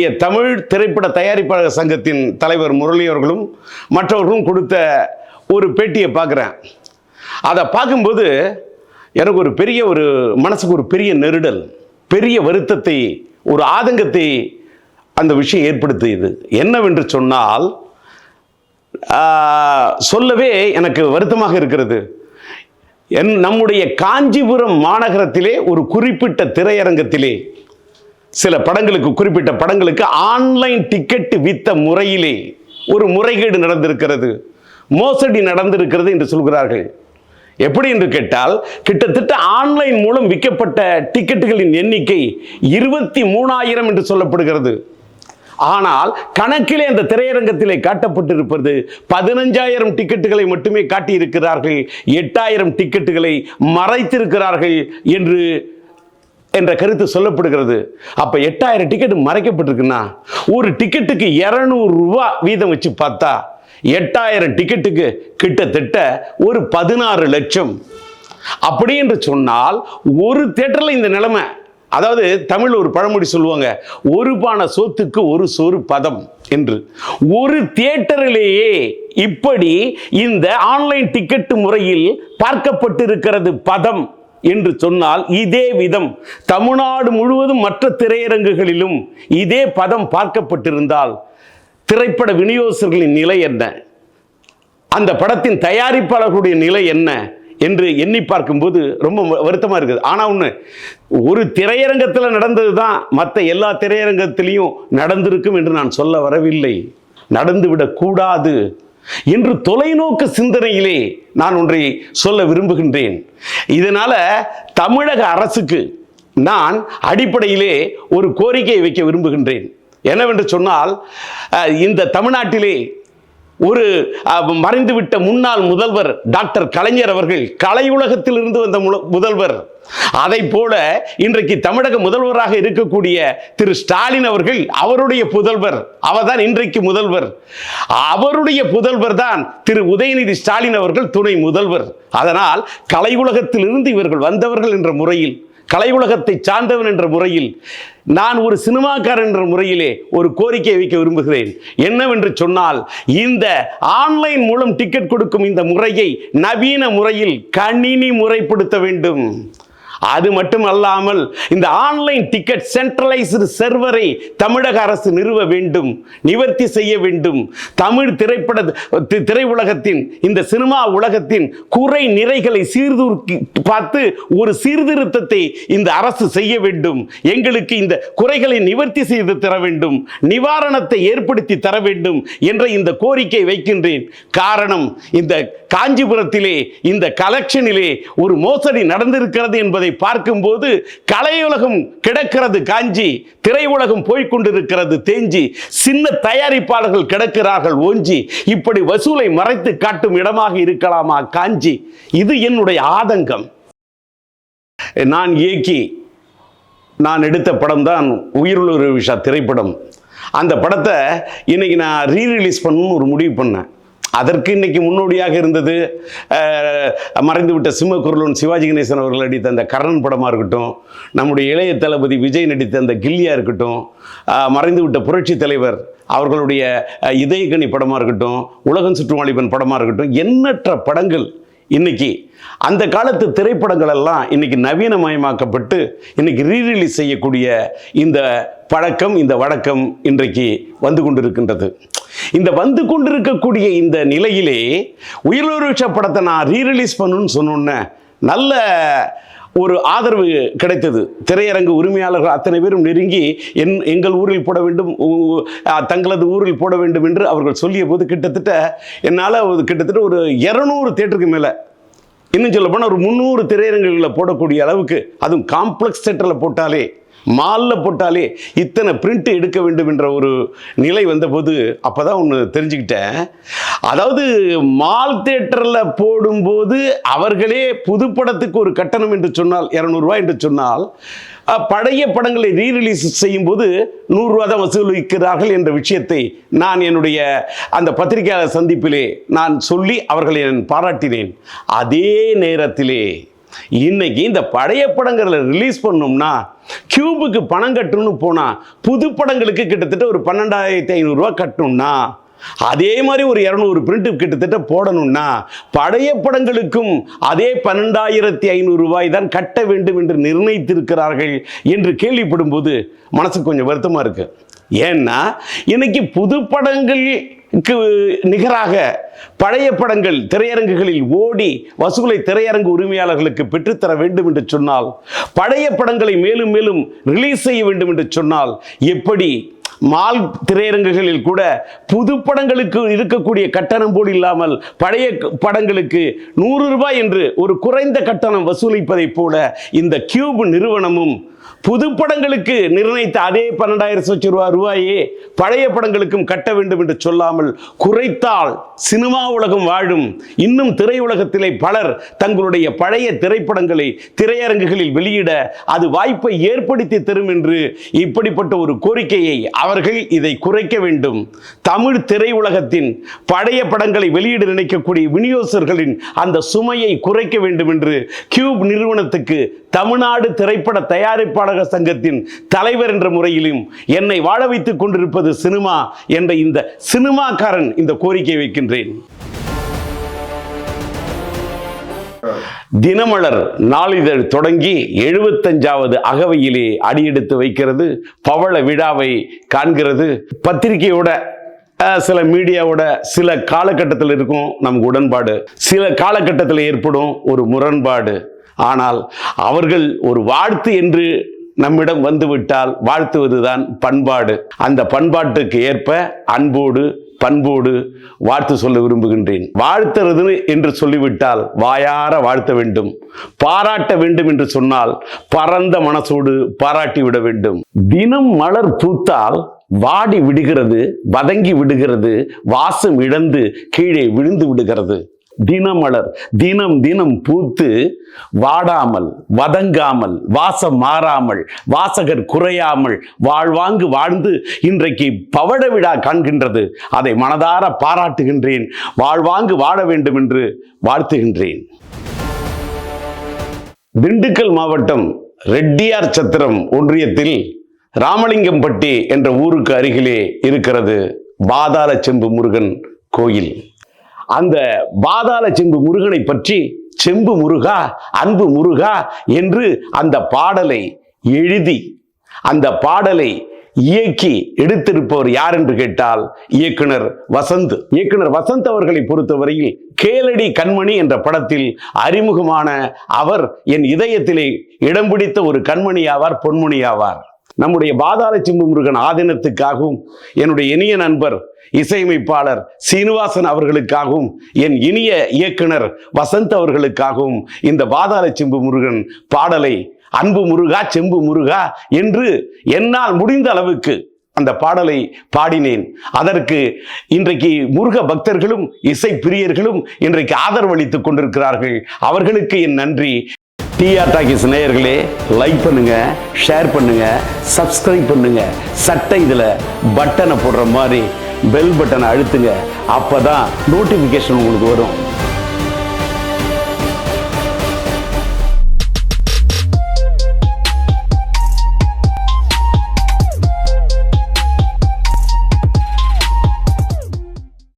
நம்முடைய தமிழ் திரைப்பட தயாரிப்பாளர் சங்கத்தின் தலைவர் முரளி அவர்களும் மற்றவர்களும் கொடுத்த ஒரு பேட்டியை பார்க்குறேன். அதை பார்க்கும்போது எனக்கு ஒரு பெரிய ஒரு மனசுக்கு ஒரு பெரிய நெருடல் பெரிய வருத்தத்தை ஒரு ஆதங்கத்தை அந்த விஷயம் ஏற்படுத்தியது. என்னவென்று சொன்னால் சொல்லவே எனக்கு வருத்தமாக இருக்கிறது. என் நம்முடைய காஞ்சிபுரம் மாநகரத்திலே ஒரு குறிப்பிட்ட திரையரங்கத்திலே சில படங்களுக்கு குறிப்பிட்ட படங்களுக்கு ஆன்லைன் டிக்கெட் வித்த முறையிலே ஒரு முறைகேடு நடந்திருக்கிறது. மோசடி நடந்திருக்கிறது என்று சொல்கிறார்கள். எப்படி என்று கேட்டால் கிட்டத்தட்ட ஆன்லைன் மூலம் விற்கப்பட்ட டிக்கெட்டுகளின் எண்ணிக்கை இருபத்தி மூணாயிரம் என்று சொல்லப்படுகிறது. ஆனால் கணக்கிலே அந்த திரையரங்கத்திலே காட்டப்பட்டிருப்பது பதினஞ்சாயிரம் டிக்கெட்டுகளை மட்டுமே காட்டியிருக்கிறார்கள். எட்டாயிரம் டிக்கெட்டுகளை மறைத்திருக்கிறார்கள் என்று என்ற கருத்து சொல்லப்படுகிறது. அப்போ எட்டாயிரம் டிக்கெட் மறைக்கப்பட்டிருக்குன்னா ஒரு டிக்கெட்டுக்கு இரநூறுவா வீதம் வச்சு பார்த்தா எட்டாயிரம் டிக்கெட்டுக்கு கிட்டத்தட்ட ஒரு பதினாறு லட்சம். அப்படி என்று சொன்னால் ஒரு தேட்டரில் இந்த நிலைமை அதாவது தமிழ் ஒரு பழமொழி சொல்லுவாங்க ஒரு பானை சோத்துக்கு ஒரு சோறு பதம் என்று. ஒரு தியேட்டரிலேயே இப்படி இந்த ஆன்லைன் டிக்கெட் முறையில் பார்க்கப்பட்டிருக்கிறது பதம். என்று சொன்னால் இதே விதம். தமிழ்நாடு முழுவதும் மற்ற திரையரங்குகளிலும் இதே பதம் பார்க்கப்பட்டிருந்தால் திரைப்பட விநியோகஸ்தர்களின் நிலை என்ன? அந்த படத்தின் தயாரிப்பாளர்களுடைய நிலை என்ன? என்று எண்ணி பார்க்கும்போது ரொம்ப வருத்தமாக இருக்குது. ஆனால் ஒன்று ஒரு திரையரங்கத்தில் நடந்தது தான் மற்ற எல்லா திரையரங்கத்திலையும் நடந்திருக்கும் என்று நான் சொல்ல வரவில்லை. நடந்துவிடக்கூடாது என்று தொலைநோக்கு சிந்தனையிலே நான் ஒன்றை சொல்ல விரும்புகின்றேன். இதனால தமிழக அரசுக்கு நான் அடிப்படையிலே ஒரு கோரிக்கையை வைக்க விரும்புகின்றேன். என்னவென்று சொன்னால் அஹ், இந்த தமிழ்நாட்டிலே ஒரு மறைந்துவிட்ட முன்னாள் முதல்வர் டாக்டர் கலைஞர் அவர்கள் கலை உலகத்திலிருந்து வந்த முதல்வர். அதை போல இன்றைக்கு தமிழக முதல்வராக இருக்கக்கூடிய திரு ஸ்டாலின் அவர்கள் அவருடைய புதல்வர். அவர்தான் இன்றைக்கு முதல்வர். அவருடைய புதல்வர் தான் திரு உதயநிதி ஸ்டாலின் அவர்கள் துணை முதல்வர். அதனால் கலை உலகத்திலிருந்து இவர்கள் வந்தவர்கள் என்ற முறையில் கலை உலகத்தை சார்ந்தவன் என்ற முறையில் நான் ஒரு சினிமாக்காரன் என்ற முறையிலே ஒரு கோரிக்கை வைக்க விரும்புகிறேன். என்னவென்று சொன்னால் இந்த ஆன்லைன் மூலம் டிக்கெட் கொடுக்கும் இந்த முறையை நவீன முறையில் கணினி முறைப்படுத்த வேண்டும். அது மட்டும் அல்லாமல் இந்த ஆன்லைன் டிக்கெட் சென்ட்ரலைஸ்டு சர்வரை தமிழக அரசு நிறுவ வேண்டும் நிவர்த்தி செய்ய வேண்டும். தமிழ் திரைப்பட திரையுலகத்தின் இந்த சினிமா உலகத்தின் குறை நிறைகளை சீர்தூக்கி பார்த்து ஒரு சீர்திருத்தத்தை இந்த அரசு செய்ய வேண்டும். எங்களுக்கு இந்த குறைகளை நிவர்த்தி செய்து தர வேண்டும் நிவாரணத்தை ஏற்படுத்தி தர வேண்டும் என்ற இந்த கோரிக்கை வைக்கின்றேன். காரணம் இந்த காஞ்சிபுரத்திலே இந்த கலெக்ஷனிலே ஒரு மோசடி நடந்திருக்கிறது என்பதை பார்க்கும்போது கலையுலகம் கிடக்கிறது காஞ்சி. திரையுலகம் போய்கொண்டிருக்கிறது தேஞ்சி. சின்ன தயாரிப்பாளர்கள் கிடக்கிறார்கள் ஓஞ்சி. இப்படி வசூலை மறைத்து காட்டும் இடமாக இருக்கலாமா காஞ்சி? இது என்னுடைய ஆதங்கம். நான் இயக்கி நான் எடுத்த படம் தான் உயிருள்ள விஷா திரைப்படம். அந்த படத்தை இன்னைக்கு நான் ரீரிலீஸ் பண்ணணும்னு ஒரு முடிவு பண்ணேன். அதற்கு இன்னைக்கு முன்னோடியாக இருந்தது மறைந்துவிட்ட சிம்மக்குரலன் சிவாஜி கணேசன் அவர்கள் நடித்த அந்த கர்ணன் படமாக இருக்கட்டும் நம்முடைய இளைய தளபதி விஜய் நடித்த அந்த கில்லியாக இருக்கட்டும் மறைந்துவிட்ட புரட்சி தலைவர் அவர்களுடைய அஹ், இதயக்கனி படமாக இருக்கட்டும் உலகம் சுற்றுவாளிபன் படமாக இருக்கட்டும் எண்ணற்ற படங்கள் இன்னைக்கு அந்த காலத்து திரைப்படங்கள் எல்லாம் இன்னைக்கு நவீனமயமாக்கப்பட்டு இன்னைக்கு ரீரிலீஸ் செய்யக்கூடிய இந்த பழக்கம் இந்த வழக்கம் இன்றைக்கு வந்து கொண்டிருக்கின்றது. இந்த வந்து கொண்டிருக்கக்கூடிய இந்த நிலையிலே உயிரிழச்ச படத்தை நான் ரீரிலீஸ் பண்ணுன்னு சொன்னோன்னே நல்ல ஒரு ஆதரவு கிடைத்தது. திரையரங்கு உரிமையாளர்கள் அத்தனை பேரும் நெருங்கி என் எங்கள் ஊரில் போட வேண்டும் தங்களது ஊரில் போட வேண்டும் என்று அவர்கள் சொல்லிய போது கிட்டத்தட்ட என்னால் கிட்டத்தட்ட ஒரு இரநூறு தேட்டருக்கு மேலே இன்னும் சொல்ல போனால் ஒரு முந்நூறு திரையரங்குகளில் போடக்கூடிய அளவுக்கு அதுவும் காம்ப்ளெக்ஸ் தேட்டரில் போட்டாலே மாலில் போட்டாலே இத்தனை பிரிண்ட் எடுக்க வேண்டும் என்ற ஒரு நிலை வந்தபோது அப்போ தான் ஒன்று தெரிஞ்சுக்கிட்டேன். அதாவது மால் தேட்டரில் போடும்போது அவர்களே புதுப்படத்துக்கு ஒரு கட்டணம் என்று சொன்னால் இரநூறுவா என்று சொன்னால் பழைய படங்களை ரீரிலீஸ் செய்யும்போது நூறுரூவா தான் வசூலிக்கிறார்கள் என்ற விஷயத்தை நான் என்னுடைய அந்த பத்திரிகையாளர் சந்திப்பிலே நான் சொல்லி அவர்களை நான் பாராட்டினேன். அதே நேரத்திலே இன்னைக்கு இந்த பழைய படங்களை ரிலீஸ் பண்ணோம்னா கியூபுக்கு பணம் கட்டணும்னு போனால் புது படங்களுக்கு கிட்டத்தட்ட ஒரு பன்னெண்டாயிரத்தி ஐநூறுரூவா கட்டணும்னா அதே மாதிரி ஒரு இரநூறு பிரிண்ட் கிட்டத்தட்ட போடணும்னா பழைய படங்களுக்கும் அதே பன்னெண்டாயிரத்தி ஐநூறு ரூபாய் தான் கட்ட வேண்டும் என்று நிர்ணயித்திருக்கிறார்கள் என்று கேள்விப்படும் போது மனசுக்கு கொஞ்சம் வருத்தமாக இருக்கு. ஏன்னா இன்னைக்கு புது படங்கள் நிகராக பழைய படங்கள் திரையரங்குகளில் ஓடி வசூலை திரையரங்கு உரிமையாளர்களுக்கு பெற்றுத்தர வேண்டும் என்று சொன்னால் பழைய படங்களை மேலும் மேலும் ரிலீஸ் செய்ய வேண்டும் என்று சொன்னால் எப்படி? மால் திரையரங்குகளில் கூட புது படங்களுக்கு இருக்கக்கூடிய கட்டணம் போல் இல்லாமல் பழைய படங்களுக்கு நூறு ரூபாய் என்று ஒரு குறைந்த கட்டணம் வசூலிப்பதைப் போல இந்த கியூப் நிறுவனமும் புது படங்களுக்கு நிர்ணயித்த அதே பன்னெண்டாயிரம் லட்சம் ரூபா ரூபாயே பழைய படங்களுக்கும் கட்ட வேண்டும் என்று சொல்லாமல் குறைத்தால் சினிமா உலகம் வாழும். இன்னும் திரையுலகத்திலே பலர் தங்களுடைய பழைய திரைப்படங்களை திரையரங்குகளில் வெளியிட அது வாய்ப்பை ஏற்படுத்தி தரும் என்று இப்படிப்பட்ட ஒரு கோரிக்கையை அவர்கள் இதை குறைக்க வேண்டும். தமிழ் திரையுலகத்தின் பழைய படங்களை வெளியிட நினைக்கக்கூடிய விநியோகர்களின் அந்த சுமையை குறைக்க வேண்டும் என்று கியூப் நிறுவனத்துக்கு தமிழ்நாடு திரைப்பட தயாரிப்பாளர்கள் சங்கத்தின் தலைவர் என்ற முறையிலும் என்னை வாழ வைத்துக் கொண்டிருப்பது சினிமா என்ற இந்த சினிமாக்காரன் இந்த கோரிக்கை வைக்கின்றேன். தினமலர் நாளிதழ் தொடங்கி எழுபத்தஞ்சாவது அகவையிலே அடியெடுத்து வைக்கிறது. பவள விழாவை காண்கிறது. பத்திரிகையோட சில மீடியாவோட சில காலகட்டத்தில் இருக்கும் நமக்கு உடன்பாடு. சில காலகட்டத்தில் ஏற்படும் ஒரு முரண்பாடு. ஆனால் அவர்கள் ஒரு வாழ்த்து என்று நம்மிடம் வந்துவிட்டால் வாழ்த்துவதுதான் பண்பாடு. அந்த பண்பாட்டுக்கு ஏற்ப அன்போடு பண்போடு வாழ்த்து சொல்ல விரும்புகின்றேன். வாழ்த்துறது என்று சொல்லிவிட்டால் வாயார வாழ்த்த வேண்டும். பாராட்ட வேண்டும் என்று சொன்னால் பரந்த மனசோடு பாராட்டி விட வேண்டும். தினம் மலர் பூத்தால் வாடி விடுகிறது வதங்கி விடுகிறது வாசம் இழந்து கீழே விழுந்து விடுகிறது. தினமலர் தினம் தினம் பூத்து வாடாமல் வதங்காமல் வாசம் மாறாமல் வாசகர் குறையாமல் வாழ்வாங்கு வாழ்ந்து இன்றைக்கு பவட விழா காண்கின்றது. அதை மனதார பாராட்டுகின்றேன் வாழ்வாங்கு வாழ வேண்டும் என்று வாழ்த்துகின்றேன். திண்டுக்கல் மாவட்டம் ரெட்டியார் சத்திரம் ஒன்றியத்தில் ராமலிங்கம்பட்டி என்ற ஊருக்கு அருகிலே இருக்கிறது பாதாள செம்பு முருகன் கோயில். அந்த பாதாள செம்பு முருகனை பற்றி செம்பு முருகா அன்பு முருகா என்று அந்த பாடலை எழுதி அந்த பாடலை இயக்கி எடுத்திருப்பவர் யார் என்று கேட்டால் இயக்குனர் வசந்த். இயக்குனர் வசந்த் அவர்களை பொறுத்தவரையில் கேளடி கண்மணி என்ற படத்தில் அறிமுகமான அவர் என் இதயத்திலே இடம் பிடித்த ஒரு கண்மணி ஆவார் பொன்மணி ஆவார் நம்முடைய பாதாள சிம்பு முருகன் ஆதீனத்துக்காகவும் என்னுடைய இனிய நண்பர் இசையமைப்பாளர் சீனிவாசன் அவர்களுக்காகவும் என் இனிய இயக்குனர் வசந்த் அவர்களுக்காகவும் இந்த பாதாள சிம்பு முருகன் பாடலை அன்பு முருகா செம்பு முருகா என்று என்னால் முடிந்த அளவுக்கு அந்த பாடலை பாடினேன். அதற்கு இன்றைக்கு முருக பக்தர்களும் இசை பிரியர்களும் இன்றைக்கு ஆதரவளித்துக் கொண்டிருக்கிறார்கள். அவர்களுக்கு என் நன்றி. டிஆர் டாக்கிஸ் நேயர்களே லைக் பண்ணுங்க ஷேர் பண்ணுங்க சப்ஸ்கிரைப் பண்ணுங்க. சட்டை இதில் பட்டனை போடுற மாதிரி பெல் பட்டனை அழுத்துங்க. அப்போ தான் நோட்டிஃபிகேஷன் உங்களுக்கு வரும்.